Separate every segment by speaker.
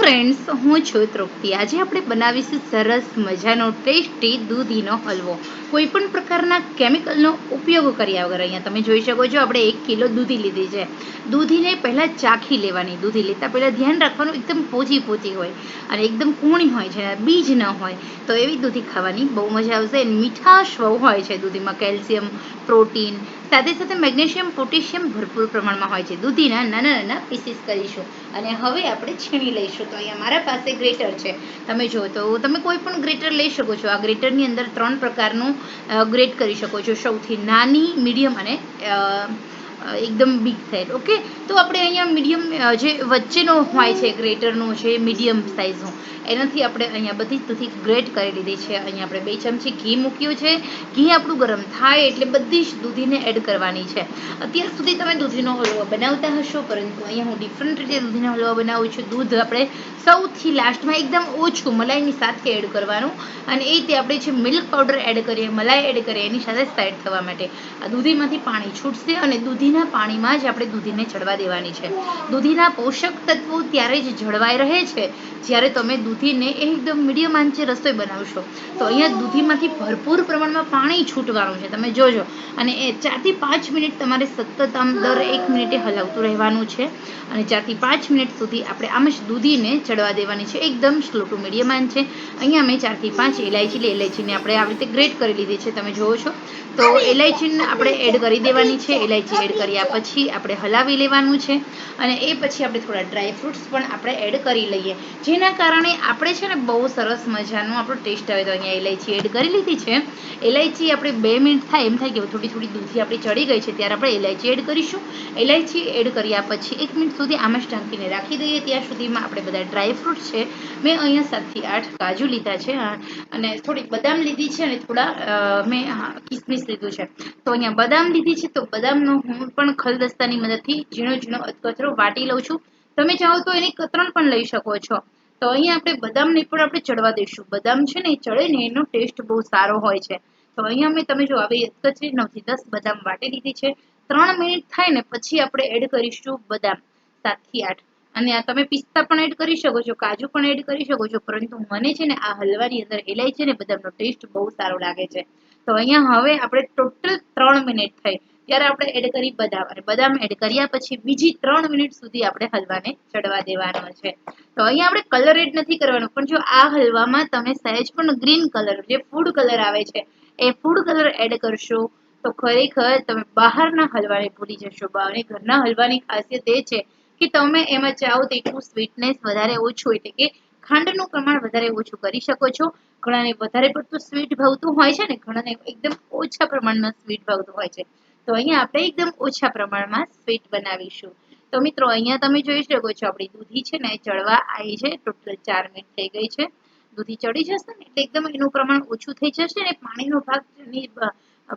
Speaker 1: Friends હું છું તૃપ્તિ. આજે આપણે બનાવીશું સરસ મજાનો ટેસ્ટી દૂધીનો હલવો. કોઈ પણ પ્રકારના કેમિકલનો ઉપયોગ કર્યા વગર અહીંયા તમે જોઈ શકો છો, આપણે એક કિલો દૂધી લીધી છે. દૂધીને પહેલાં ચાખી લેવાની. દૂધી લેતા પહેલાં ધ્યાન રાખવાનું, એકદમ પોચી પોચી હોય અને એકદમ કૂણી હોય છે, બીજ ન હોય, તો એવી દૂધી ખાવાની બહુ મજા આવશે. મીઠાશ બહુ હોય છે દૂધીમાં, કેલ્શિયમ, પ્રોટીન સાથે સાથે મેગ્નેશિયમ, પોટેશિયમ ભરપૂર પ્રમાણમાં હોય છે. દૂધીના નાના નાના પીસીસ કરીશું. અને હવે આપણે છીણી લઈશું. તો અહીંયા મારા પાસે ગ્રેટર છે. તમે જો તો તમે કોઈ પણ ગ્રેટર લઈ શકો છો. આ ગ્રેટરની અંદર ત્રણ પ્રકારનું ગ્રેટ કરી શકો છો. સૌથી નાની મીડિયમ અને એકદમ બિગ સાઇઝ ઓકે તો આપણે અહીંયા મીડિયમ જે વચ્ચેનો હોય છે, ગ્રેટરનો છે મીડિયમ સાઇઝનો એનાથી આપણે અહીંયા બધી દૂધી ગ્રેટ કરી લીધી છે. અહીંયા આપણે બે ચમચી ઘી મૂક્યું છે. ઘી આપણું ગરમ થાય એટલે બધી જ દૂધીને એડ કરવાની છે. અત્યાર સુધી તમે દૂધીનો હલવો બનાવતા હશો, પરંતુ અહીંયા હું ડિફરન્ટ રીતે દૂધીનો હલવો બનાવું છું. દૂધ આપણે સૌથી લાસ્ટમાં એકદમ ઓછું મલાઈની સાથે એડ કરવાનું અને એ તે આપણે જે મિલ્ક પાવડર એડ કરીએ, મલાઈ એડ કરીએ, એની સાથે સાઈડ થવા માટે. આ દૂધીમાંથી પાણી છૂટશે અને દૂધીના પાણીમાં જ આપણે દૂધીને ચડવા દેવાની છે. દૂધીના પોષક તત્વો ત્યારે જ જળવાઈ રહે છે. જ્યારે તમે દૂધીને એકદમ મીડિયમ આંચે રસોઈ બનાવશો, તો અહીંયા દૂધીમાંથી ભરપૂર પ્રમાણમાં પાણી છૂટવાનું છે. તમે જોજો. અને એ ચારથી પાંચ મિનિટ તમારે સતત આમ દર એક મિનિટે હલાવતું રહેવાનું છે. અને ચારથી પાંચ મિનિટ સુધી આપણે આમ જ દૂધીને ચડવા દેવાની છે. એકદમ સ્લો ટુ મીડિયમ આંચે. અહીંયા મેં ચારથી પાંચ ઇલાયચી લે ઇલાયચીને આપણે આવી રીતે ગ્રેટ કરી લીધી છે. તમે જોવો છો. તો ઇલાયચીને આપણે એડ કરી દેવાની છે. ઇલાયચી એડ કર્યા પછી આપણે હલાવી લેવાનું છે અને એ પછી આપણે થોડા ડ્રાય ફ્રૂટ્સ પણ આપણે એડ કરી લઈએ. જેના કારણે આપણે છે ને બહુ સરસ મજાનો આપણો ટેસ્ટ આવે તો અહીંયા ઇલાયચી એડ કરી લીધી છે. ઇલાયચી આપણે બે મિનિટ થાય, એમ થાય કે થોડી થોડી દૂધી આપણી ચડી ગઈ છે, ત્યારે આપણે ઇલાયચી એડ કરીશું. ઇલાયચી એડ કર્યા પછી એક મિનિટ સુધી આમ જ ઢાંકીને રાખી દઈએ, ત્યાં સુધીમાં આપણે બધા ડ્રાય ફ્રૂટ છે. મેં અહીંયા સાતથી આઠ કાજુ લીધા છે અને થોડીક બદામ લીધી છે અને થોડા મેં કિસમિસ લીધું છે. તો અહીંયા બદામ લીધી છે, તો બદામનો હું પણ ખલદસ્તાની મદદથી ઝીણો ઝીણો કચરો વાટી લઉં છું. તમે ચાહો તો એની કતરણ પણ લઈ શકો છો. તો અહીંયા આપણે બદામને પણ આપણે ચડવા દઈશું. બદામ છે ને ચડે ને એનો ટેસ્ટ બહુ સારો હોય છે. તો અહીંયા મેં તમે જો આવી કચરી નવથી દસ બદામ વાટી દીધી છે. ત્રણ મિનિટ થાય ને પછી આપણે એડ કરીશું બદામ સાતથી આઠ. અને આ તમે પિસ્તા પણ એડ કરી શકો છો, કાજુ પણ એડ કરી શકો છો, પરંતુ મને છે ને આ હલવાની અંદર ઇલાયચી ને બદામનો ટેસ્ટ બહુ સારો લાગે છે. તો અહીંયા હવે આપણે ટોટલ ત્રણ મિનિટ થઈ. ત્યારે આપણે એડ કરી બદામ. અને બદામ એડ કર્યા પછી બીજી ત્રણ મિનિટ સુધી આપણે હલવાને ચડવા દેવાનો છે. તો અહીંયા આપણે કલર એડ નથી કરવાનો, પણ જો આ હલવામાં તમે સહેજ પણ ગ્રીન કલર જે ફૂડ કલર આવે છે, એ ફૂડ કલર એડ કરશો, તો ખરેખર તમે બહારના હલવાને ભૂલી જશો. અને ઘરના હલવાની ખાસિયત એ છે કે તમે એમાં ચાહો તેટલું સ્વીટનેસ વધારે ઓછું એટલે કે ખાંડનું પ્રમાણ વધારે ઓછું કરી શકો છો. ઘણાને વધારે પડતું સ્વીટ ભાવતું હોય છે ને, ઘણાને એકદમ ઓછા પ્રમાણમાં સ્વીટ ભાવતું હોય છે. તો અહીંયા આપણે એકદમ ઓછા પ્રમાણમાં સ્વીટ બનાવીશું. તો મિત્રો, અહીંયા તમે જોઈ શકો છો, આપણી દૂધી છે ને ચડવા આવી છે. ટોટલ ચાર મિનિટ થઈ ગઈ છે. દૂધી ચડી જશે ને, એટલે એકદમ એનું પ્રમાણ ઓછું થઈ જશે ને, પાણીનો ભાગ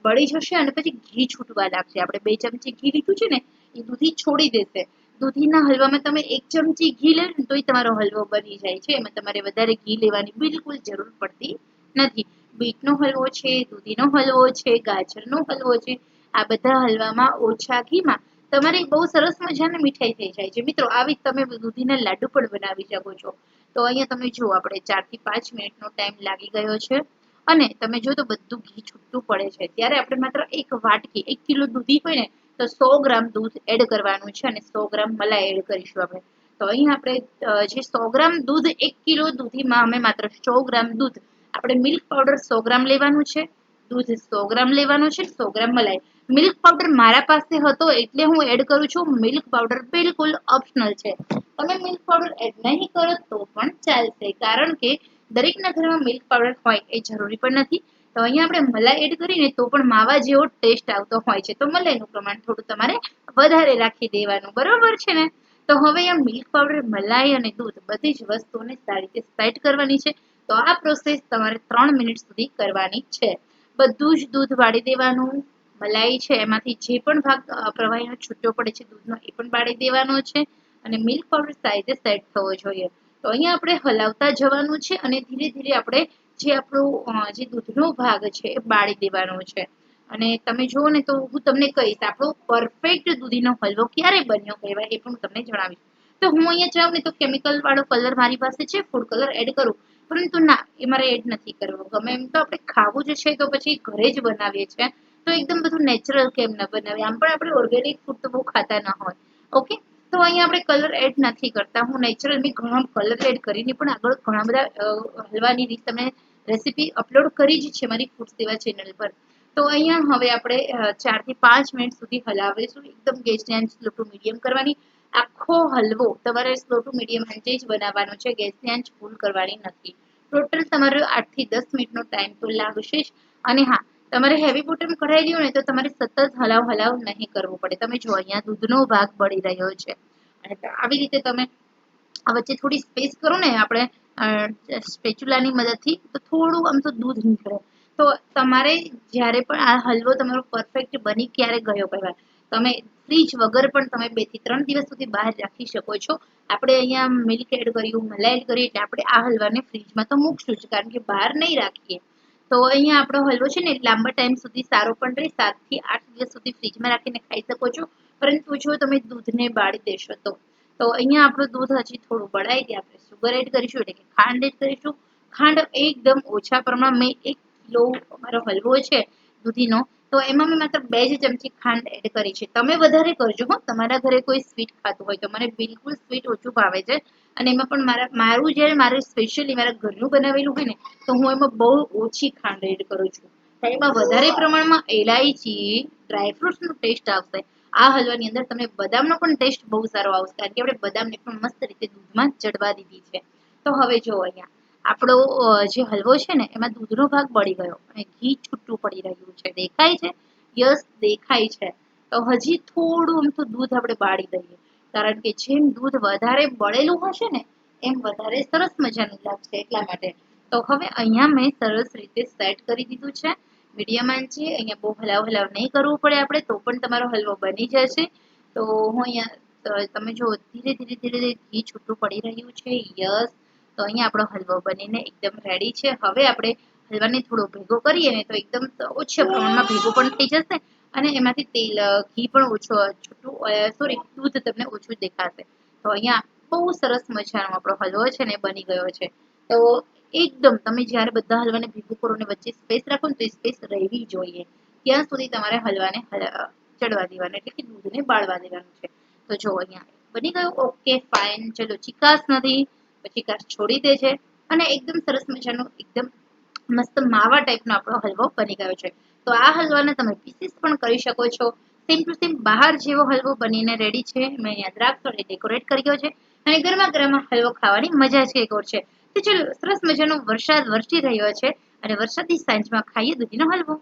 Speaker 1: બળી જશે અને પછી ઘી છૂટવા લાગશે. આપણે બે ચમચી ઘી લીધું છે ને, એ દૂધી છોડી દેશે. દૂધીના હલવામાં તમે એક ચમચી ઘી લે ને, તોય તમારો હલવો બની જાય છે. એમાં તમારે વધારે ઘી લેવાની બિલકુલ જરૂર પડતી નથી. બીટનો હલવો છે, દૂધીનો હલવો છે, ગાજરનો હલવો છે આ બધા હલવામાં ઓછા ઘીમાં. તમારે બહુ સરસ મજાની મીઠાઈ થઈ જાય છે. મિત્રો, આવી તમે દૂધીના લાડુ પણ બનાવી શકો છો. તો અહીંયા તમે જુઓ, આપણે ચારથી પાંચ મિનિટનો ટાઈમ લાગી ગયો છે. અને તમે જો તો બધું ઘી છૂટું પડે છે. ત્યારે આપણે માત્ર એક વાટકી, એક કિલો દૂધી હોય ને, તો સો ગ્રામ દૂધ એડ કરવાનું છે અને સો ગ્રામ મલાઈ એડ કરીશું આપણે. તો અહીં આપણે જે સો ગ્રામ દૂધ, એક કિલો દૂધીમાં અમે માત્ર સો ગ્રામ દૂધ. આપણે મિલ્ક પાવડર સો ગ્રામ લેવાનું છે, દૂધ સો ગ્રામ લેવાનું છે, સો ગ્રામ મલાઈ. મિલ્ક પાવડર મારા પાસે હતો એટલે હું એડ કરું છું. મિલ્ક પાવડર બિલકુલ ઓપ્શનલ છે. તમે મિલ્ક પાવડર એડ નહીં કરો તો પણ ચાલશે. કારણ કે દરેકના ઘરમાં મિલ્ક પાવડર હોય એ જરૂરી પણ નથી. તો અહીંયા આપણે મલાઈ એડ કરીને તો પણ માવા જેવો ટેસ્ટ આવતો હોય છે. તો મલાઈનું પ્રમાણ થોડું તમારે વધારે રાખી દેવાનું. બરોબર છે ને? તો હવે આ મિલ્ક પાવડર, મલાઈ અને દૂધ બધી જ વસ્તુઓને સારી રીતે સેટ કરવાની છે. તો આ પ્રોસેસ તમારે ત્રણ મિનિટ સુધી કરવાની છે. બધું જ દૂધ વાળી દેવાનું. મલાઈ છે, એમાંથી જે પણ ભાગ પ્રવાહીનો છૂટો પડે છે, દૂધનો, એ પણ બાળી દેવાનો છે અને મિલ્ક પાવડર સાઈઝે સેટ થવો જોઈએ. તો અહીંયા આપણે હલાવતા જવાનું છે અને ધીરે ધીરે આપણે જે આપણું જે દૂધનો ભાગ છે એ બાળી દેવાનો છે. અને તમે જુઓ ને તો હું તમને કહીશ, આપણો પરફેક્ટ દૂધીનો હલવો ક્યારે બન્યો કહેવાય એ પણ હું તમને જણાવીશ. તો હું અહીંયા જાઉં ને તો કેમિકલ વાળો કલર મારી પાસે છે ફૂડ કલર એડ કરું. પરંતુ ના, એ મારે એડ નથી કરવો. ગમે એમ તો આપણે ખાવું જ છે તો પછી ઘરે જ બનાવીએ છીએ. તો એકદમ બધું નેચરલ કેમ ન બનાવીએ આમ પણ આપણે ઓર્ગેનિક ફૂડ તો બહુ ખાતા ન હોય. ઓકે તો અહીંયા આપણે કલર એડ નથી કરતા. હું નેચરલ મેં ઘણા કલર એડ કરીને પણ આગળ ઘણા બધા હલવાની રીત તમે રેસીપી અપલોડ કરી જ છે મારી ફૂડ સેવા ચેનલ પર. તો અહીંયા હવે આપણે ચારથી પાંચ મિનિટ સુધી હલાવીશું. એકદમ ગેસની આંચ સ્લો ટુ મીડિયમ કરવાની. આખો હલવો તમારે સ્લો ટુ મીડિયમ આંચે જ બનાવવાનો છે ગેસની આંચ ફૂલ કરવાની નથી. ટોટલ તમારો આઠથી દસ મિનિટનો ટાઈમ તો લાગશે જ. અને હા તમારે હેવી બોટમ કઢાઈ લ્યો ને તો તમારે સતત હલાવ હલાવ નહીં કરવું પડે. તમે જો અહીંયા દૂધનો ભાગ બળી રહ્યો છે. અને આવી રીતે તમે આ વચ્ચે થોડી સ્પેસ કરો ને આપણે સ્પેચ્યુલાની મદદથી, તો થોડું આમ તો દૂધ નીકળે. તો તમારે જ્યારે પણ આ હલવો તમારો પરફેક્ટ બની ક્યારે ગયો કહેવાય? તમે ફ્રીજ વગર પણ તમે બેથી ત્રણ દિવસ સુધી બહાર રાખી શકો છો. આપણે અહીંયા મિલ્ક એડ કર્યું, મલાઈ એડ કરી એટલે આપણે આ હલવાને ફ્રીજમાં તો મૂકશું જ, કારણ કે બહાર નહીં રાખીએ. તો અહીંયા આપણો હલવો છે ને લાંબા ટાઈમ સુધી સારો પણ રહે સાતથી આઠ દિવસ સુધી ફ્રીજમાં રાખીને ખાઈ શકો છો. પરંતુ જો તમે દૂધને બાળી દેશો તો તો અહીંયા આપણું દૂધ હજી થોડું બળાઈ દે આપણે સુગર એડ કરીશું એટલે કે ખાંડ એડ કરીશું. ખાંડ એકદમ ઓછા પ્રમાણમાં, મેં એક કિલો અમારો હલવો છે દૂધીનો તો એમાં મેં માત્ર બે જ ચમચી ખાંડ એડ કરી છે. તમે વધારે કરજો હો. તમારા ઘરે કોઈ સ્વીટ ખાતું હોય તો. મને બિલકુલ સ્વીટ ઓછું ભાવે છે. અને એમાં પણ મારા, મારું જ્યારે મારે સ્પેશિયલી મારા ઘરનું બનાવેલું હોય ને, તો હું એમાં બહુ ઓછી ખાંડ એડ કરું છું. એમાં વધારે પ્રમાણમાં એલાયચી ડ્રાયફ્રૂટ્સનો ટેસ્ટ આવશે. આ હલવાની અંદર તમને બદામનો પણ ટેસ્ટ બહુ સારો આવશે. કારણ કે આપણે બદામને પણ મસ્ત રીતે દૂધમાં ચડવા દીધી છે. તો હવે જો અહીંયા આપણો જે હલવો છે ને, એમાં દૂધનો ભાગ બળી ગયો અને ઘી છૂટું પડી રહ્યું છે. દેખાય છે? યસ, દેખાય છે. તો હજી થોડું આમ તો દૂધ આપણે બાળી દઈએ. કારણ કે જેમ દૂધ વધારે બળેલું હશે ને, એમ વધારે સરસ મજાનું લાગશે એટલા માટે. તો હવે અહીંયા મેં સરસ રીતે સેટ કરી દીધું છે. મીડિયમ આંચે, અહીંયા બહુ હલાવ હલાવ નહીં કરવું પડે આપણે, તો પણ તમારો હલવો બની જશે. તો હું અહીંયા તમે જો ધીરે ધીરે ધીરે ધીરે ઘી છૂટું પડી રહ્યું છે. યસ. તો અહીંયા આપણો હલવો બનીને એકદમ રેડી છે. હવે આપણે હલવાને થોડો ભેગો કરીએ ને તો એકદમ ઓછા પ્રમાણમાં ભેગો પણ થઈ જશે અને એમાંથી તેલ, ઘી પણ ઓછો, છૂટું સોરી દૂધ તમને ઓછું દેખાશે. તો અહીંયા બહુ સરસ મજાનો આપણો હલવો છે ને બની ગયો છે. તો એકદમ તમે જ્યારે બધા હલવાને ભેગું કરો ને વચ્ચે સ્પેસ રાખો ને તો સ્પેસ રહેવી જોઈએ. ત્યાં સુધી તમારે હલવાને હલ- ચડવા દેવાનું એટલે કે દૂધને બાળવા દેવાનું છે. તો જો અહીંયા બની ગયું ઓકે ફાઇન ચલો, ચિકાસ નથી. પછી કાશ છોડી દે છે અને એકદમ સરસ મજાનો, એકદમ મસ્ત માવા ટાઈપનો આપણો હલવો બની ગયો છે. તો આ હલવાને તમે પીસીસ પણ કરી શકો છો. સેમ ટુ સેમ બહાર જેવો હલવો બનીને રેડી છે. મેં યાદ દ્રાક્ષ વડે ડેકોરેટ કર્યો છે. અને ગરમા ગરમા હલવો ખાવાની મજા જ કંઈક ઓર છે. તો ચલો, સરસ મજાનો વરસાદ વરસી રહ્યો છે. અને વરસાદની સાંજમાં ખાઈએ દૂધીનો હલવો.